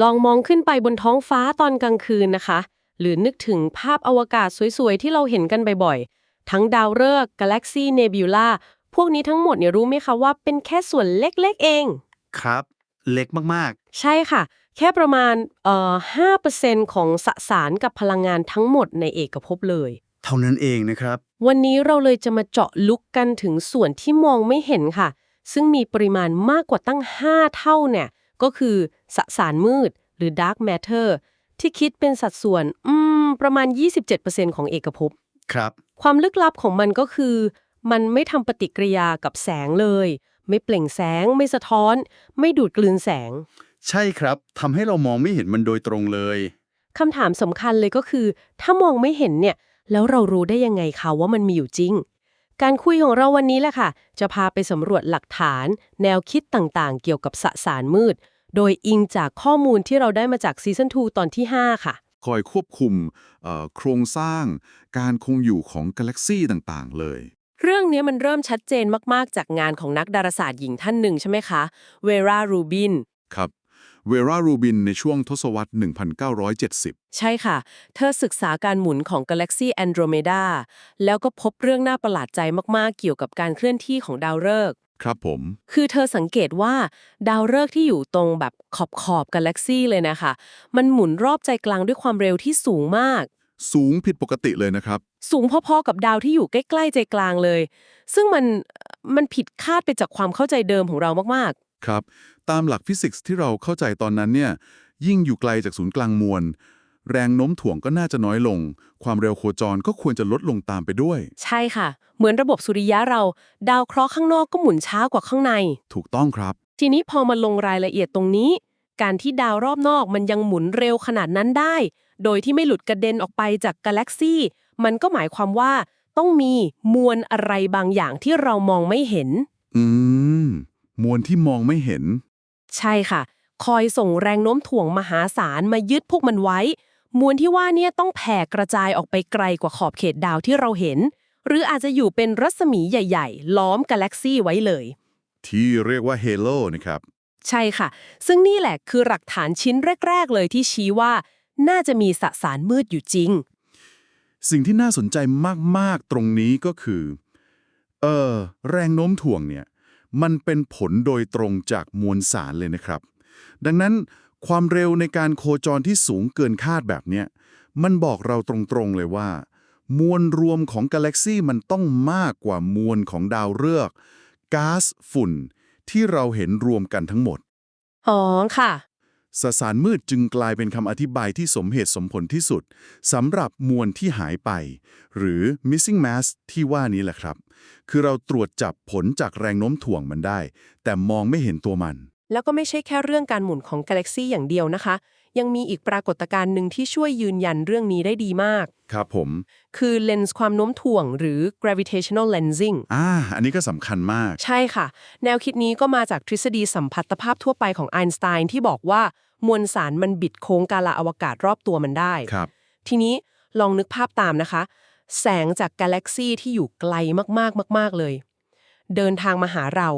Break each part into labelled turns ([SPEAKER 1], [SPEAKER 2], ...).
[SPEAKER 1] ลองมองขึ้นไปบนท้องฟ้าตอนกลางคืนนะคะ หรือนึกถึงภาพอวกาศสวยๆ ที่เราเห็นกันบ่อยๆ ทั้งดาวฤกษ์กาแล็กซีเนบิวลาพวกนี้ทั้งหมดเนี่ยรู้ไหมคะว่าเป็นแค่ส่วนเล็กๆเอง
[SPEAKER 2] ครับ เล็กมาก
[SPEAKER 1] ใช่ค่ะ แค่ประมาณเอ่อ5%ของสสารกับพลังงานทั้งหมดในเอกภพเลย
[SPEAKER 2] ๆเท่านั้นเองนะครับ
[SPEAKER 1] วันนี้เราเลยจะมาเจาะลึกกันถึงส่วนที่มองไม่เห็นค่ะ ซึ่งมีปริมาณมากกว่าตั้ง 5 เท่าเนี่ย ก็คือสสารมืด หรือ dark matter ที่คิดเป็นสัดส่วนอืมประมาณ 27%ของเอกภพ
[SPEAKER 2] ครับ
[SPEAKER 1] ความลึกลับของมันก็คือ มันไม่ทำปฏิกิริยากับแสงเลย ไม่เปล่งแสง ไม่สะท้อน ไม่ดูดกลืนแสง
[SPEAKER 2] ใช่ครับทำให้เรามองไม่เห็นมันโดยตรงเลย
[SPEAKER 1] คำถามสำคัญเลยก็คือ ถ้ามองไม่เห็นเนี่ย แล้วเรารู้ได้ยังไงคะว่ามันมีอยู่จริง การคุยของเราวันนี้แหละค่ะ จะพาไปสำรวจหลักฐาน แนวคิดต่างๆ เกี่ยวกับสสารมืด โดยอิงจากข้อมูลที่เราได้มาจากซีซั่น2ตอนที่ 5 ค่ะ
[SPEAKER 3] คอยควบคุมเอ่อโครงสร้าง การคงอยู่ของกาแล็กซีต่างๆ เลย
[SPEAKER 1] เรื่องนี้มันเริ่มชัดเจนมากๆ จากงานของนักดาราศาสตร์หญิงท่านหนึ่งใช่ไหมคะ เวรา รูบิน
[SPEAKER 3] ครับ เวรารูบินในช่วงทศวรรษ 1970
[SPEAKER 1] ใช่ค่ะ เธอศึกษาการหมุนของกาแล็กซีแอนโดรเมดาแล้วก็พบเรื่องน่าประหลาดใจมากๆ เกี่ยวกับการเคลื่อนที่ของดาวฤกษ์
[SPEAKER 3] ครับผม
[SPEAKER 1] คือเธอสังเกตว่า ดาวฤกษ์ที่อยู่ตรงแบบขอบขอบกาแล็กซีเลยนะคะ มันหมุนรอบใจกลางด้วยความเร็วที่สูงมาก
[SPEAKER 3] สูงผิดปกติเลยนะครับ
[SPEAKER 1] สูงพอๆกับดาวที่อยู่ใกล้ๆใจกลางเลย ซึ่งมันมันผิดคาดไปจากความเข้าใจเดิมของเรามาก
[SPEAKER 3] ครับ ตามหลักฟิสิกส์ที่เราเข้าใจตอนนั้นเนี่ย ยิ่งอยู่ไกลจากศูนย์กลางมวล แรงโน้มถ่วงก็น่าจะน้อยลง ความเร็วโคจรก็ควรจะลดลงตามไปด้วย
[SPEAKER 1] ๆใช่ค่ะ เหมือนระบบสุริยะเรา ดาวเคราะห์ข้างนอกก็หมุนช้ากว่าข้างใน
[SPEAKER 3] ถูกต้องครับ
[SPEAKER 1] ทีนี้พอมาลงรายละเอียดตรงนี้ การที่ดาวรอบนอกมันยังหมุนเร็วขนาดนั้นได้ โดยที่ไม่หลุดกระเด็นออกไปจากกาแล็กซีมันก็หมายความว่า ต้องมีมวลอะไรบางอย่างที่เรามองไม่เห็น
[SPEAKER 3] อืม มวลที่มองไม่เห็น
[SPEAKER 1] ใช่ค่ะ คอยส่งแรงโน้มถ่วงมหาศาลมายึดพวกมันไว้ มวลที่ว่าเนี่ยต้องแผ่กระจายออกไปไกลกว่าขอบเขตดาวที่เราเห็น หรืออาจจะอยู่เป็นรัศมีใหญ่ๆ ล้อมกาแล็กซีไว้เลย
[SPEAKER 3] ที่เรียกว่าเฮโลนะครับ
[SPEAKER 1] ใช่ค่ะ ซึ่งนี่แหละคือหลักฐานชิ้นแรก ๆ เลยที่ชี้ว่า น่าจะมีสสารมืดอยู่จริง
[SPEAKER 3] สิ่งที่น่าสนใจมากๆตรงนี้ก็คือ เออ แรงโน้มถ่วงเนี่ย มันเป็นผลโดยตรงจากมวลสารเลยนะครับ ดังนั้นความเร็วในการโคจรที่สูงเกินคาดแบบเนี้ยมันบอกเราตรงๆเลยว่า มวลรวมของกาแล็กซีมันต้องมากกว่ามวลของดาวฤกษ์ก๊าซฝุ่น ที่เราเห็นรวมกันทั้งหมด
[SPEAKER 1] อ๋อค่ะ
[SPEAKER 3] สสารมืดจึงกลายเป็นคำอธิบายที่สมเหตุสมผลที่สุดสำหรับมวลที่หายไป หรือ missing mass ที่ว่านี้แหละครับ คือเราตรวจจับผลจากแรงโน้มถ่วงมันได้ แต่มองไม่เห็นตัวมัน
[SPEAKER 1] แล้วก็ไม่ใช่แค่เรื่องการหมุนของกาแล็กซีอย่างเดียวนะคะ ยังมีอีกปรากฏการณ์หนึ่งที่ช่วยยืนยันเรื่องนี้ได้ดีมาก
[SPEAKER 3] ครับผม
[SPEAKER 1] คือเลนส์ความโน้มถ่วงหรือ gravitational lensing
[SPEAKER 3] อ่า อันนี้ก็สำคัญมาก
[SPEAKER 1] ใช่ค่ะ แนวคิดนี้ก็มาจากทฤษฎีสัมพัทธภาพทั่วไปของไอน์สไตน์ที่บอกว่ามวลสารมันบิดโค้งกาลาอวกาศรอบตัวมันได้
[SPEAKER 3] ครับ
[SPEAKER 1] ทีนี้ลองนึกภาพตามนะคะ แสงจากกาแล็กซีที่อยู่ไกลมากๆมาก ๆเลย เดินทางมาหาเรา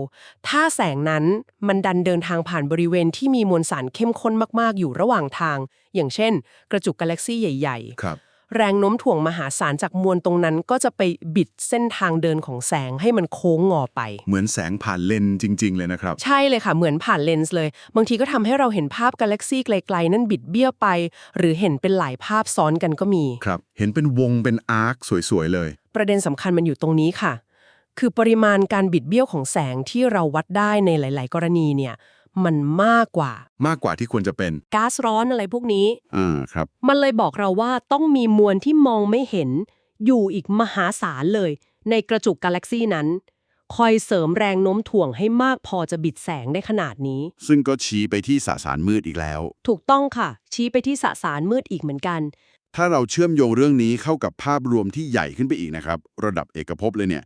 [SPEAKER 1] ถ้าแสงนั้นมันดันเดินทางผ่านบริเวณที่มีมวลสารเข้มข้นมากๆ อยู่ระหว่างทาง อย่างเช่น กระจุกกาแล็กซีใหญ่
[SPEAKER 3] ครับ
[SPEAKER 1] ๆแรงโน้มถ่วงมหาศาลจากมวลตรงนั้น ก็จะไปบิดเส้นทางเดินของแสงให้มันโค้งงอไป
[SPEAKER 3] เหมือนแสงผ่านเลนส์จริง ๆ เลยนะครับ
[SPEAKER 1] ใช่เลยค่ะ เหมือนผ่านเลนส์เลย บางทีก็ทำให้เราเห็นภาพกาแล็กซีไกลๆ นั่นบิดเบี้ยวไป หรือเห็นเป็นหลายภาพซ้อนกันก็มี
[SPEAKER 3] ครับ เห็นเป็นวงเป็นอาร์คสวย ๆ เลย
[SPEAKER 1] ประเด็นสำคัญมันอยู่ตรงนี้ค่ะ คือปริมาณการบิดเบี้ยวของแสงที่เราวัดได้ในหลาย ๆ กรณีเนี่ย มันมากกว่า
[SPEAKER 3] มากกว่าที่ควรจะเป็น
[SPEAKER 1] ก๊าซร้อนอะไรพวกนี้
[SPEAKER 3] อ่าครับ
[SPEAKER 1] มันเลยบอกเราว่าต้องมีมวลที่มองไม่เห็น อยู่อีกมหาศาลเลย ในกระจุกกาแล็กซีนั้น คอยเสริมแรงโน้มถ่วงให้มากพอจะบิดแสงได้ขนาดนี้
[SPEAKER 3] ซึ่งก็ชี้ไปที่สสารมืดอีกแล้ว
[SPEAKER 1] ถูกต้องค่ะ ชี้ไปที่สสารมืดอีกเหมือนกัน
[SPEAKER 3] ถ้าเราเชื่อมโยงเรื่องนี้เข้ากับภาพรวมที่ใหญ่ขึ้นไปอีกนะครับ ระดับเอกภพเลยเนี่ย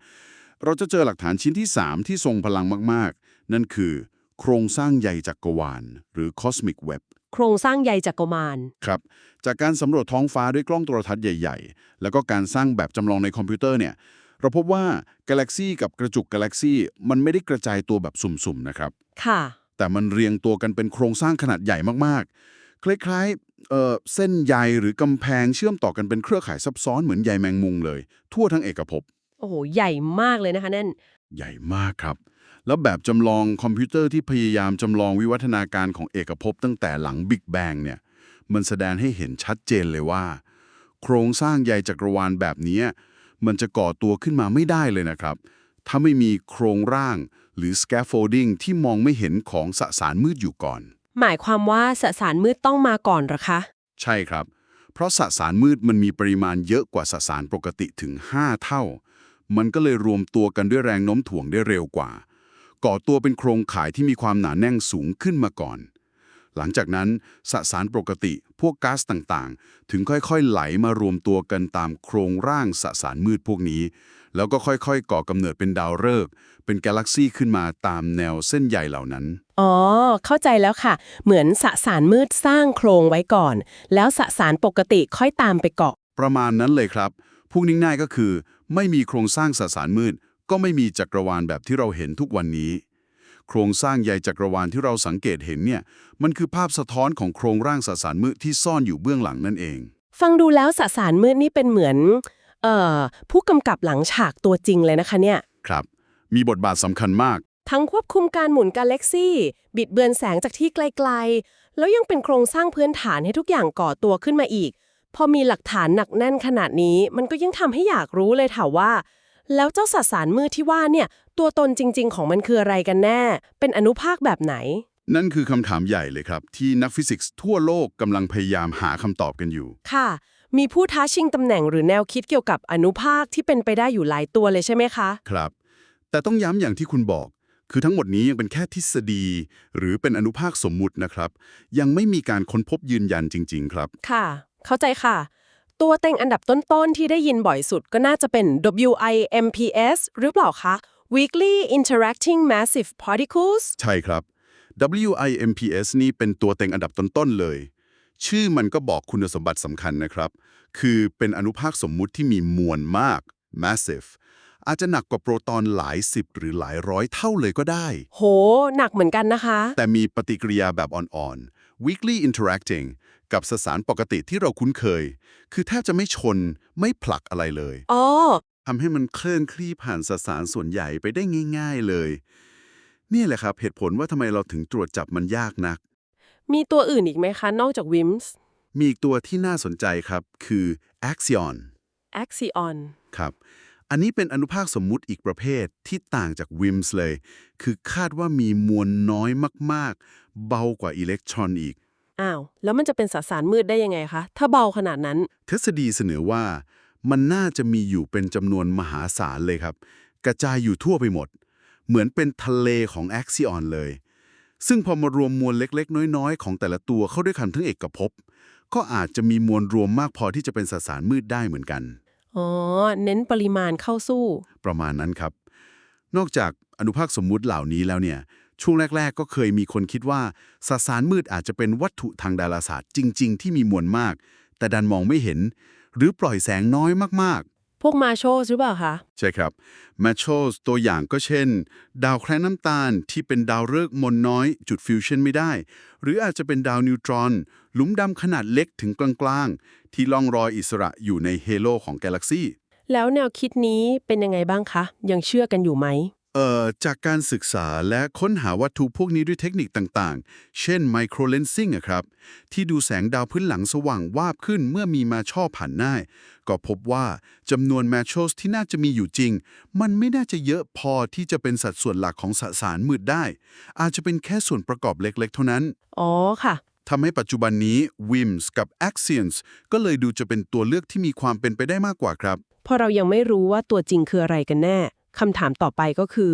[SPEAKER 3] เราจะเจอหลักฐานชิ้นที่ 3 ที่ทรงพลังมาก ๆ นั่นคือ โครงสร้างใยจักรวาล หรือ cosmic web
[SPEAKER 1] โครงสร้างใยจักรวาล
[SPEAKER 3] ครับ จากการสำรวจท้องฟ้าด้วยกล้องโทรทัศน์ใหญ่ ๆ แล้วก็การสร้างแบบจำลองในคอมพิวเตอร์เนี่ยเราพบว่ากาแล็กซีกับกระจุกกาแล็กซีมันไม่ได้กระจายตัวแบบสุ่มๆนะครับ
[SPEAKER 1] ค่ะ
[SPEAKER 3] แต่มันเรียงตัวกันเป็นโครงสร้างขนาดใหญ่มากๆ คล้ายๆเอ่อเส้นใยหรือกำแพงเชื่อมต่อกันเป็นเครือข่ายซับซ้อนเหมือนใยแมงมุงเลย ทั่วทั้งเอกภพ
[SPEAKER 1] โอ้โห ใหญ่มากเลยนะคะนั่น
[SPEAKER 3] ใหญ่มากครับ แล้วแบบจำลองคอมพิวเตอร์ที่พยายามจำลองวิวัฒนาการของเอกภพตั้งแต่หลังบิ๊กแบงเนี่ย มันแสดงให้เห็นชัดเจนเลยว่า โครงสร้างใยจักรวาลแบบนี้มันจะก่อตัวขึ้นมาไม่ได้เลยนะครับ ถ้าไม่มีโครงร่างหรือ scaffolding ที่มองไม่เห็นของสสารมืดอยู่ก่อน
[SPEAKER 1] หมายความว่าสสารมืดต้องมาก่อนเหรอคะ
[SPEAKER 3] ใช่ครับ เพราะสสารมืดมันมีปริมาณเยอะกว่าสสารปกติถึง 5 เท่า มันก็เลยรวมตัวกันด้วยแรงโน้มถ่วงได้เร็วกว่า ก่อตัวเป็นโครงข่ายที่มีความหนาแน่นสูงขึ้นมาก่อน หลังจากนั้นสสารปกติพวกก๊าซต่างๆ ถึงค่อยๆ ไหลมารวมตัวกันตามโครงร่างสสารมืดพวกนี้ แล้วก็ค่อยๆ ก่อกำเนิดเป็นดาวฤกษ์เป็นกาแล็กซี่ขึ้นมาตามแนวเส้นใยเหล่านั้น
[SPEAKER 1] อ๋อ เข้าใจแล้วค่ะ เหมือนสสารมืดสร้างโครงไว้ก่อน แล้วสสารปกติค่อยตามไปเกาะ
[SPEAKER 3] ประมาณนั้นเลยครับพูดง่ายๆก็คือ ไม่มีโครงสร้างสสารมืด ก็ไม่มีจักรวาลแบบที่เราเห็นทุกวันนี้ โครงสร้างใยจักรวาลที่เราสังเกตเห็นเนี่ย มันคือภาพสะท้อนของโครงร่างสสารมืดที่ซ่อนอยู่เบื้องหลังนั่นเอง
[SPEAKER 1] ฟังดูแล้วสสารมืดนี่เป็นเหมือนเอ่อผู้กำกับหลังฉากตัวจริงเลยนะคะเนี่ย
[SPEAKER 3] ครับ มีบทบาทสำคัญมาก
[SPEAKER 1] ทั้งควบคุมการหมุนกาแล็กซี่บิดเบือนแสงจากที่ไกลๆ แล้วยังเป็นโครงสร้างพื้นฐานให้ทุกอย่างก่อตัวขึ้นมาอีก พอมีหลักฐานหนักแน่นขนาดนี้ มันก็ยิ่งทำให้อยากรู้เลยค่ะว่า แล้วเจ้าสสารมืดที่ว่าเนี่ย ตัวตนจริง ๆ ของมันคืออะไรกันแน่ เป็นอนุภาคแบบไหน
[SPEAKER 3] นั่นคือคำถามใหญ่เลยครับ ที่นักฟิสิกส์ทั่วโลกกำลังพยายามหาคำตอบกันอยู่
[SPEAKER 1] ค่ะ มีผู้ท้าชิงตำแหน่งหรือแนวคิดเกี่ยวกับอนุภาคที่เป็นไปได้อยู่หลายตัวเลยใช่ไหมคะ
[SPEAKER 3] ครับ แต่ต้องย้ำอย่างที่คุณบอกคือทั้งหมดนี้ยังเป็นแค่ทฤษฎี หรือเป็นอนุภาคสมมุตินะครับ ยังไม่มีการค้นพบยืนยันจริง ๆ ครับ
[SPEAKER 1] ค่ะ เข้าใจค่ะ ตัวเต็งอันดับต้น ๆ ที่ได้ยินบ่อยสุดก็น่าจะเป็น WIMPS หรือเปล่าคะ Weakly Interacting Massive Particles
[SPEAKER 3] ใช่ครับ WIMPS นี่เป็นตัวเต็งอันดับต้น ๆ เลย ชื่อมันก็บอกคุณสมบัติสำคัญนะครับ คือเป็นอนุภาคสมมุติที่มีมวลมาก massive อาจจะหนักกว่าโปรตอนหลายสิบหรือหลายร้อยเท่าเลยก็ได้
[SPEAKER 1] โห หนักเหมือนกันนะคะ
[SPEAKER 3] แต่มีปฏิกิริยาแบบอ่อน ๆ weakly interacting กับสสารปกติที่เราคุ้นเคย คือแทบจะไม่ชนไม่ผลักอะไรเลย
[SPEAKER 1] อ๋อ
[SPEAKER 3] ทำให้มันเคลื่อนคลี่ผ่านสสารส่วนใหญ่ไปได้ง่าย ๆเลย นี่แหละครับเหตุผลว่าทำไมเราถึงตรวจจับมันยากนัก
[SPEAKER 1] มีตัวอื่นอีกไหมคะ นอกจาก WIMS
[SPEAKER 3] มีอีกตัวที่น่าสนใจครับคือ axion
[SPEAKER 1] Axion
[SPEAKER 3] ครับ อันนี้เป็นอนุภาคสมมุติอีกประเภทที่ต่างจาก WIMS เลย คือคาดว่ามีมวลน้อยมากๆ เบากว่าอิเล็กตรอนอีก
[SPEAKER 1] อ้าว แล้วมันจะเป็นสสารมืดได้ยังไงคะ ถ้าเบาขนาดนั้น
[SPEAKER 3] ทฤษฎีเสนอว่า มันน่าจะมีอยู่เป็นจำนวนมหาศาลเลยครับ กระจายอยู่ทั่วไปหมด เหมือนเป็นทะเลของแอคซิออนเลย ซึ่งพอมารวมมวลเล็ก ๆ น้อย ๆ ของแต่ละตัวเข้าด้วยกันทั้งเอกภพก็อาจจะมีมวลรวมมากพอที่จะเป็นสสารมืดได้เหมือนกัน
[SPEAKER 1] อ๋อ เน้นปริมาณเข้าสู้
[SPEAKER 3] ประมาณนั้นครับ นอกจากอนุภาคสมมุติเหล่านี้แล้วเนี่ย ช่วงแรก ๆ ก็เคยมีคนคิดว่าสสารมืดอาจจะเป็นวัตถุทางดาราศาสตร์จริง ๆ ที่มีมวลมาก แต่ดันมองไม่เห็น หรือปล่อยแสงน้อยมาก
[SPEAKER 1] พวกมาโชหรือเปล่าคะ
[SPEAKER 3] ๆใช่ครับ m a c h o s ตัวอย่างก็เช่น ดาวแคระน้ำตาลที่เป็นดาวฤกษ์มนน้อย จุดฟิวชั่นไม่ได้ หรืออาจจะเป็นดาวนิวตรอน หลุมดำขนาดเล็กถึงกลางๆ ที่ล่องรอยอิสระอยู่ในเฮโลของกาแล็กซี่
[SPEAKER 1] แล้วแนวคิดนี้เป็นยังไงบ้างคะ ยังเชื่อกันอยู่ไหม
[SPEAKER 3] เอ่อจากการศึกษาและค้นหาวัตถุพวกนี้ด้วยเทคนิคต่างๆ เช่น microlensing อะครับ ที่ดูแสงดาวพื้นหลังสว่างวาบขึ้นเมื่อมีมาช่อผ่านหน้า ก็พบว่าจำนวน m a c h o s ที่น่าจะมีอยู่จริง มันไม่น่าจะเยอะพอที่จะเป็นสัดส่วนหลักของสสารมืดได้ อาจจะเป็นแค่ส่วนประกอบเล็กๆ เท่านั้น
[SPEAKER 1] อ๋อค่ะ
[SPEAKER 3] ทำให้ปัจจุบันนี้ WIMS กับ Axions ก็เลยดูจะเป็นตัวเลือกที่มีความเป็นไปได้มากกว่าครับ
[SPEAKER 1] พอเรายังไม่รู้ว่าตัวจริงคืออะไรกันแน่ คำถามต่อไปก็คือ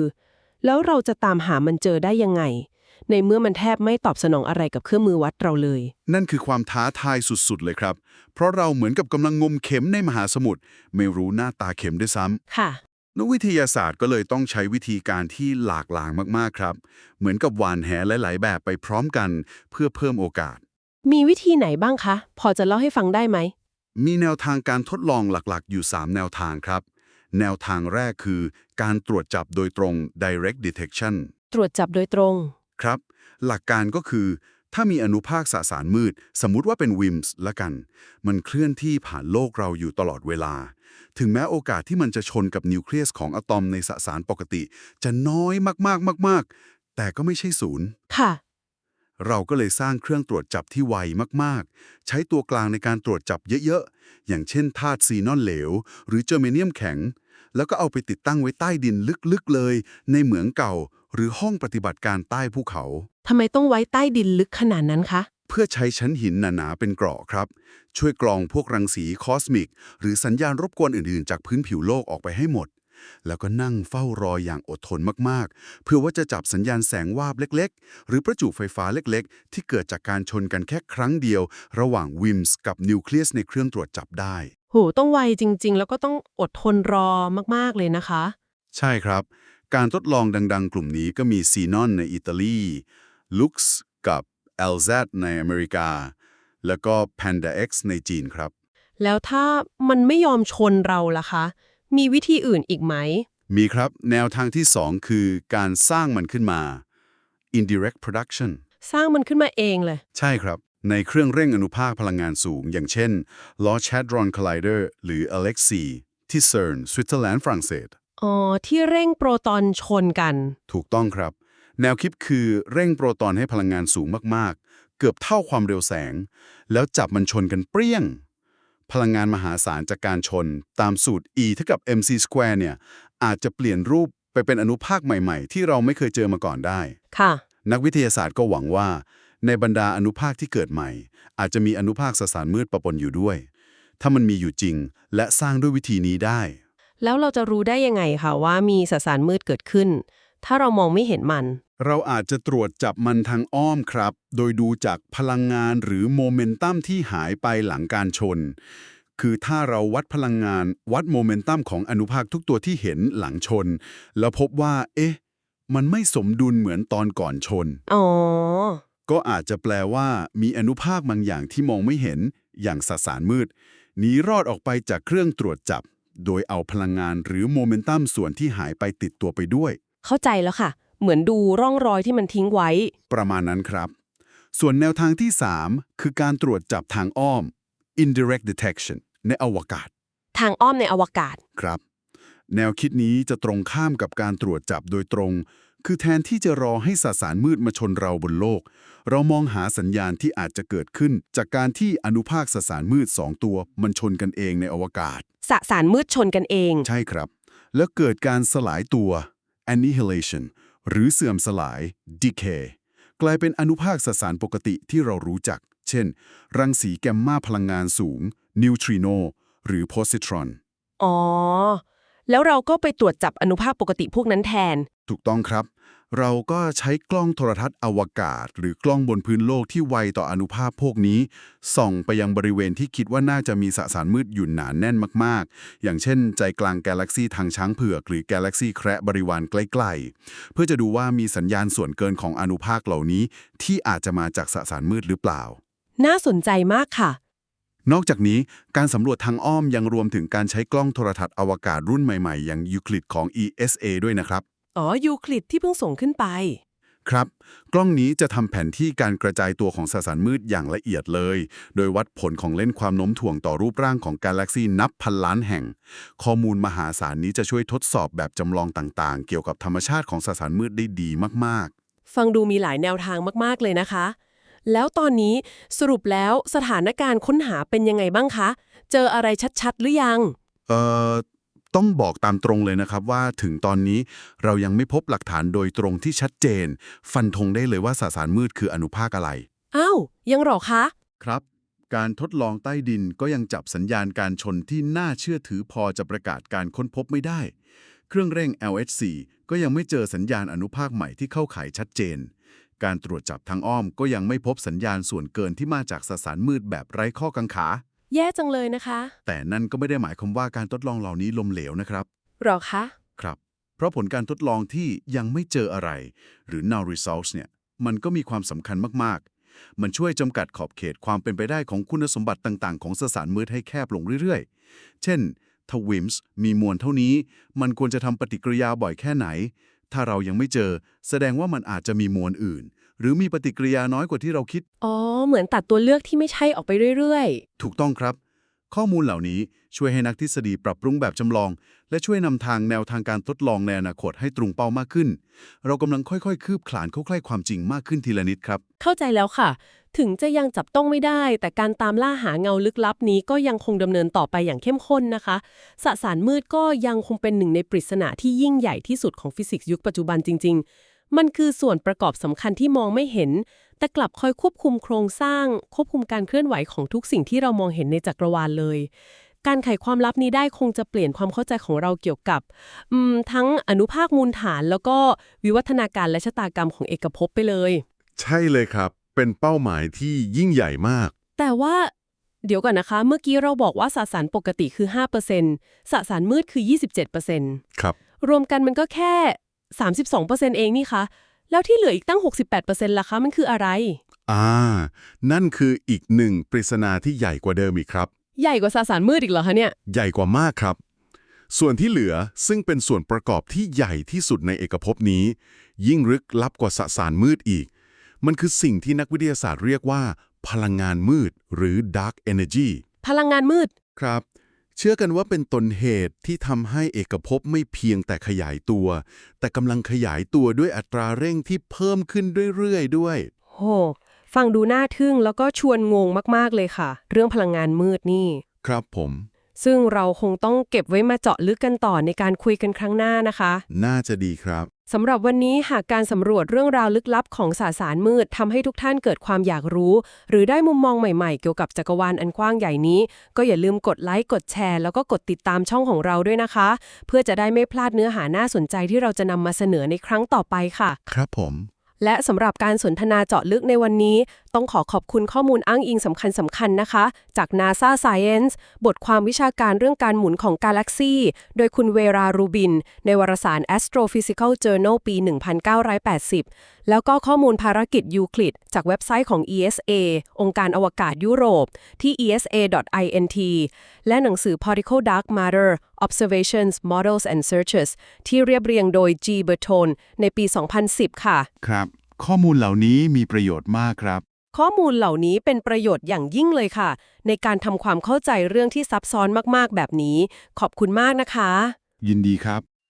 [SPEAKER 1] แล้วเราจะตามหามันเจอได้ยังไง ในเมื่อมันแทบไม่ตอบสนองอะไรกับเครื่องมือวัดเราเลย
[SPEAKER 3] นั่นคือความท้าทายสุดๆเลยครับ เพราะเราเหมือนกับกำลังงมเข็มในมหาสมุทรไม่รู้หน้าตาเข็มด้วยซ้ำ
[SPEAKER 1] ค่ะ
[SPEAKER 3] นักวิทยาศาสตร์ก็เลยต้องใช้วิธีการที่หลากหลายมากๆครับ เหมือนกับหวานแหหลาย ๆ แบบไปพร้อมกันเพื่อเพิ่มโอกาส
[SPEAKER 1] มีวิธีไหนบ้างคะ พอจะเล่าให้ฟังได้ไหม
[SPEAKER 3] มีแนวทางการทดลองหลักๆ อยู่ 3 แนวทางครับ แนวทางแรกคือ การตรวจจับโดยตรง direct detection
[SPEAKER 1] ตรวจจับโดยตรง
[SPEAKER 3] ครับ หลักการก็คือ ถ้ามีอนุภาคสสารมืด สมมุติว่าเป็นวิมส์ละกัน มันเคลื่อนที่ผ่านโลกเราอยู่ตลอดเวลา ถึงแม้โอกาสที่มันจะชนกับนิวเคลียสของอะตอมในสสารปกติ จะน้อยมากๆมาก ๆ แต่ก็ไม่ใช่ศูนย์
[SPEAKER 1] ค่ะ
[SPEAKER 3] เราก็เลยสร้างเครื่องตรวจจับที่ไวมากๆ ใช้ตัวกลางในการตรวจจับเยอะๆ อย่างเช่นธาตุซีนอนเหลว หรือเจอร์เมเนียมแข็ง แล้วก็เอาไปติดตั้งไว้ใต้ดินลึกๆเลย ในเหมืองเก่า หรือห้องปฏิบัติการใต้ภูเขา
[SPEAKER 1] ทำไมต้องไว้ใต้ดินลึกขนาดนั้นคะ
[SPEAKER 3] เพื่อใช้ชั้นหินหนาๆเป็นเกราะครับ ช่วยกรองพวกรังสีคอสมิก หรือสัญญาณรบกวนอื่นๆ จากพื้นผิวโลกออกไปให้หมด แล้วก็นั่งเฝ้ารออย่างอดทนมากๆ เพื่อว่าจะจับสัญญาณแสงวาบเล็ก ๆ หรือประจุไฟฟ้าเล็ก ๆ ที่เกิดจากการชนกันแค่ครั้งเดียว ระหว่างวิมส์กับนิวเคลียสในเครื่องตรวจจับได้
[SPEAKER 1] โห ต้องไวจริง ๆ แล้วก็ต้องอดทนรอมากๆเลยนะคะ
[SPEAKER 3] ใช่ครับ การทดลองดัง ๆ กลุ่มนี้ก็มีซีนอนในอิตาลีลุกส์กับ LZ ในอเมริกา แล้วก็ Panda X ในจีนครับ
[SPEAKER 1] แล้วถ้ามันไม่ยอมชนเราล่ะคะ มีวิธีอื่นอีกไหม
[SPEAKER 3] มีครับ แนวทางที่ 2 คือการสร้างมันขึ้นมา indirect production
[SPEAKER 1] สร้างมันขึ้นมาเองเลย
[SPEAKER 3] ใช่ครับ ในเครื่องเร่งอนุภาคพลังงานสูง อย่างเช่น Large Hadron Collider หรือ ALEXI ที่ CERN สวิตเซอร์แลนด์ฝรั่งเศส
[SPEAKER 1] อ๋อ ที่เร่งโปรตอนชนกัน
[SPEAKER 3] ถูกต้องครับ แนวคิดคือเร่งโปรตอนให้พลังงานสูงมากๆ เกือบเท่าความเร็วแสง แล้วจับมันชนกันเปรี้ยง พลังงานมหาศาลจากการชน ตามสูตร E เท่ากับ mc square เนี่ยอาจจะเปลี่ยนรูปไปเป็นอนุภาคใหม่ๆ ที่เราไม่เคยเจอมาก่อนได้
[SPEAKER 1] ค่ะ
[SPEAKER 3] นักวิทยาศาสตร์ก็หวังว่า ในบรรดาอนุภาคที่เกิดใหม่ อาจจะมีอนุภาคสสารมืดปะปนอยู่ด้วย ถ้ามันมีอยู่จริง และสร้างด้วยวิธีนี้ได้
[SPEAKER 1] แล้วเราจะรู้ได้ยังไงคะว่ามีสสารมืดเกิดขึ้น ถ้าเรามองไม่เห็นมัน
[SPEAKER 3] เราอาจจะตรวจจับมันทางอ้อมครับ โดยดูจากพลังงานหรือโมเมนตัมที่หายไปหลังการชน คือถ้าเราวัดพลังงานวัดโมเมนตัมของอนุภาคทุกตัวที่เห็นหลังชน แล้วพบว่า เอ๊ะ มันไม่สมดุลเหมือนตอนก่อนชน
[SPEAKER 1] อ๋อ
[SPEAKER 3] ก็อาจจะแปลว่า มีอนุภาคบางอย่างที่มองไม่เห็น อย่างสสารมืดหนีรอดออกไปจากเครื่องตรวจจับ โดยเอาพลังงานหรือโมเมนตัมส่วนที่หายไปติดตัวไปด้วย
[SPEAKER 1] เข้าใจแล้วค่ะ เหมือนดูร่องรอยที่มันทิ้งไว้
[SPEAKER 3] ประมาณนั้นครับ ส่วนแนวทางที่ 3 คือการตรวจจับทางอ้อม indirect detection ในอวกาศ
[SPEAKER 1] ทางอ้อมในอวกาศ
[SPEAKER 3] ครับ แนวคิดนี้จะตรงข้ามกับการตรวจจับโดยตรง คือแทนที่จะรอให้สสารมืดมาชนเราบนโลก เรามองหาสัญญาณที่อาจจะเกิดขึ้น จากการที่อนุภาคสสารมืดสองตัว มันชนกันเองในอวกาศ
[SPEAKER 1] สสารมืดชนกันเอง
[SPEAKER 3] ใช่ครับ แล้วเกิดการสลายตัว annihilation หรือเสื่อมสลาย decay กลายเป็นอนุภาคสสารปกติที่เรารู้จัก เช่น รังสีแกมมาพลังงานสูง นิวทริโน หรือโพซิตรอน
[SPEAKER 1] อ๋อ แล้วเราก็ไปตรวจจับอนุภาคปกติพวกนั้นแทน
[SPEAKER 3] ถูกต้องครับ เราก็ใช้กล้องโทรทัศน์อวกาศ หรือกล้องบนพื้นโลกที่ไวต่ออนุภาคพวกนี้ ส่องไปยังบริเวณที่คิดว่าน่าจะมีสสารมืดอยู่หนานแน่นมากๆ อย่างเช่น ใจกลางกาแล็กซีทางช้างเผือก หรือกาแล็กซีแคระบริวารใกล้ๆ เพื่อจะดูว่ามีสัญญาณส่วนเกินของอนุภาคเหล่านี้ ที่อาจจะมาจากสสารมืดหรือเปล่า
[SPEAKER 1] น่าสนใจมากค่ะ
[SPEAKER 3] นอกจากนี้การสำรวจทางอ้อมยังรวมถึงการใช้กล้องโทรทัศน์อวกาศรุ่นใหม่ๆ อย่างยูคลิดของ ESA ด้วยนะครับ
[SPEAKER 1] อ๋อยูคลิดที่เพิ่งส่งขึ้นไป
[SPEAKER 3] ครับ กล้องนี้จะทำแผนที่การกระจายตัวของสสารมืดอย่างละเอียดเลย โดยวัดผลของเล่นความโน้มถ่วงต่อรูปร่างของกาแล็กซีนับพันล้านแห่ง ข้อมูลมหาศาลนี้จะช่วยทดสอบแบบจำลองต่างๆ เกี่ยวกับธรรมชาติของสสารมืดได้ดีมาก
[SPEAKER 1] ฟังดูมีหลายแนวทางมากๆเลยนะคะ แล้วตอนนี้สรุปแล้วสถานการณ์ค้นหาเป็นยังไงบ้างคะ เจออะไรชัดๆ หรือยัง
[SPEAKER 3] ๆเอ่อ ต้องบอกตามตรงเลยนะครับว่าถึงตอนนี้เรายังไม่พบหลักฐานโดยตรงที่ชัดเจน ฟันธงได้เลยว่าสสารมืดคืออนุภาคอะไร
[SPEAKER 1] อ้าวยังหรอคะ
[SPEAKER 3] ครับ การทดลองใต้ดินก็ยังจับสัญญาณการชนที่น่าเชื่อถือพอจะประกาศการค้นพบไม่ได้ เครื่องเร่ง LHC ก็ยังไม่เจอสัญญาณอนุภาคใหม่ที่เข้าข่ายชัดเจน การตรวจจับทางอ้อมก็ยังไม่พบสัญญาณส่วนเกินที่มาจากสสารมืดแบบไร้ข้อกังขา
[SPEAKER 1] แย่จังเลยนะคะ
[SPEAKER 3] แต่นั่นก็ไม่ได้หมายความว่าการทดลองเหล่านี้ล้มเหลวนะครับ
[SPEAKER 1] หรอคะ
[SPEAKER 3] ครับ เพราะผลการทดลองที่ยังไม่เจออะไร หรือ null results เนี่ย มันก็มีความสำคัญมากๆ มันช่วยจำกัดขอบเขตความเป็นไปได้ของคุณสมบัติต่าง ๆ ของสสารมืดให้แคบลงเรื่อยๆ เช่นถ้าวิมส์มีมวลเท่านี้ มันควรจะทำปฏิกิริยาบ่อยแค่ไหน ถ้าเรายังไม่เจอ แสดงว่ามันอาจจะมีมวลอื่น หรือมีปฏิกิริยาน้อยกว่าที่เราคิด
[SPEAKER 1] อ๋อ เหมือนตัดตัวเลือกที่ไม่ใช่ออกไปเรื่อย
[SPEAKER 3] ถูกต้องครับ ข้อมูลเหล่านี้ช่วยให้นักทฤษฎีปรับปรุงแบบจำลอง และช่วยนำทางแนวทางการทดลองในอนาคตให้ตรงเป้ามากขึ้น เรากำลังค่อยๆ คืบคลานเข้าใกล้ความจริงมากขึ้นทีละนิดครับ
[SPEAKER 1] ๆเข้าใจแล้วค่ะ ถึงจะยังจับต้องไม่ได้ แต่การตามล่าหาเงาลึกลับนี้ก็ยังคงดำเนินต่อไปอย่างเข้มข้นนะคะสสารมืดก็ยังคงเป็นหนึ่งในปริศนาที่ยิ่งใหญ่ที่สุดของฟิสิกส์ยุคปัจจุบันจริง ๆ มันคือส่วนประกอบสำคัญที่มองไม่เห็น แต่กลับคอยควบคุมโครงสร้าง ควบคุมการเคลื่อนไหวของทุกสิ่งที่เรามองเห็นในจักรวาลเลยการไขความลับนี้ได้คงจะเปลี่ยนความเข้าใจของเราเกี่ยวกับทั้งอนุภาคมูลฐานแล้วก็วิวัฒนาการและชะตากรรมของเอกภพไปเลย
[SPEAKER 4] ใช่เลยครับ เป็นเป้าหมายที่ยิ่งใหญ่มาก
[SPEAKER 1] แต่ว่า เดี๋ยวก่อนนะคะ เมื่อกี้เราบอกว่าสสารปกติคือ 5%สสารมืดคือ 27%
[SPEAKER 4] ครับ
[SPEAKER 1] รวมกันมันก็แค่ 32%เองนี่คะแล้วที่เหลืออีกตั้ง 68%ล่ะคะ มันคืออะไร
[SPEAKER 4] อ่า นั่นคืออีกหนึ่งปริศนาที่ใหญ่กว่าเดิมอีกครับ
[SPEAKER 1] ใหญ่กว่าสสารมืดอีกเหรอคะเนี่ย
[SPEAKER 4] ใหญ่กว่ามากครับ ส่วนที่เหลือซึ่งเป็นส่วนประกอบที่ใหญ่ที่สุดในเอกภพนี้ ยิ่งลึกลับกว่าสสารมืดอีก มันคือสิ่งที่นักวิทยาศาสตร์เรียกว่า พลังงานมืด หรือ dark energy
[SPEAKER 1] พลังงานมืด
[SPEAKER 4] ครับ เชื่อกันว่าเป็นต้นเหตุที่ทำให้เอกภพไม่เพียงแต่ขยายตัว แต่กำลังขยายตัวด้วยอัตราเร่งที่เพิ่มขึ้นเรื่อยๆ ด้วย
[SPEAKER 1] โห ฟังดูน่าทึ่งแล้วก็ชวนงงมากๆเลยค่ะ เรื่องพลังงานมืดนี่
[SPEAKER 4] ครับผม
[SPEAKER 1] ซึ่งเราคงต้องเก็บไว้มาเจาะลึกกันต่อในการคุยกันครั้งหน้านะคะ
[SPEAKER 4] น่าจะดีครับ
[SPEAKER 1] สำหรับวันนี้หากการสำรวจเรื่องราวลึกลับของสสารมืดทำให้ทุกท่านเกิดความอยากรู้ หรือได้มุมมองใหม่ๆ เกี่ยวกับจักรวาลอันกว้างใหญ่นี้ ก็อย่าลืมกดไลค์กดแชร์ แล้วก็กดติดตามช่องของเราด้วยนะคะ เพื่อจะได้ไม่พลาดเนื้อหาน่าสนใจที่เราจะนำมาเสนอในครั้งต่อไปค่ะ
[SPEAKER 4] ครับผม
[SPEAKER 1] และสำหรับการสนทนาเจาะลึกในวันนี้ ต้องขอขอบคุณข้อมูลอ้างอิงสำคัญสำคัญๆนะคะ จาก NASA Science บทความวิชาการเรื่องการหมุนของกาแล็กซีโดยคุณเวรารูบิน ในวารสาร Astrophysical Journal ปี 1980 แล้วก็ข้อมูลภารกิจยูคลิดจากเว็บไซต์ของ ESA องค์การอวกาศยุโรปที่ esa.int และหนังสือ Particle Dark Matter Observations Models and Searches ที่เรียบเรียงโดย G. Berton ในปี 2010 ค่ะ
[SPEAKER 3] ครับ ข้อมูลเหล่านี้มีประโยชน์มากครับ
[SPEAKER 1] ข้อมูลเหล่านี้เป็นประโยชน์อย่างยิ่งเลยค่ะ ในการทำความเข้าใจเรื่องที่ซับซ้อนมากๆ แบบนี้ ขอบคุณมากนะคะ
[SPEAKER 3] ยินดีครับ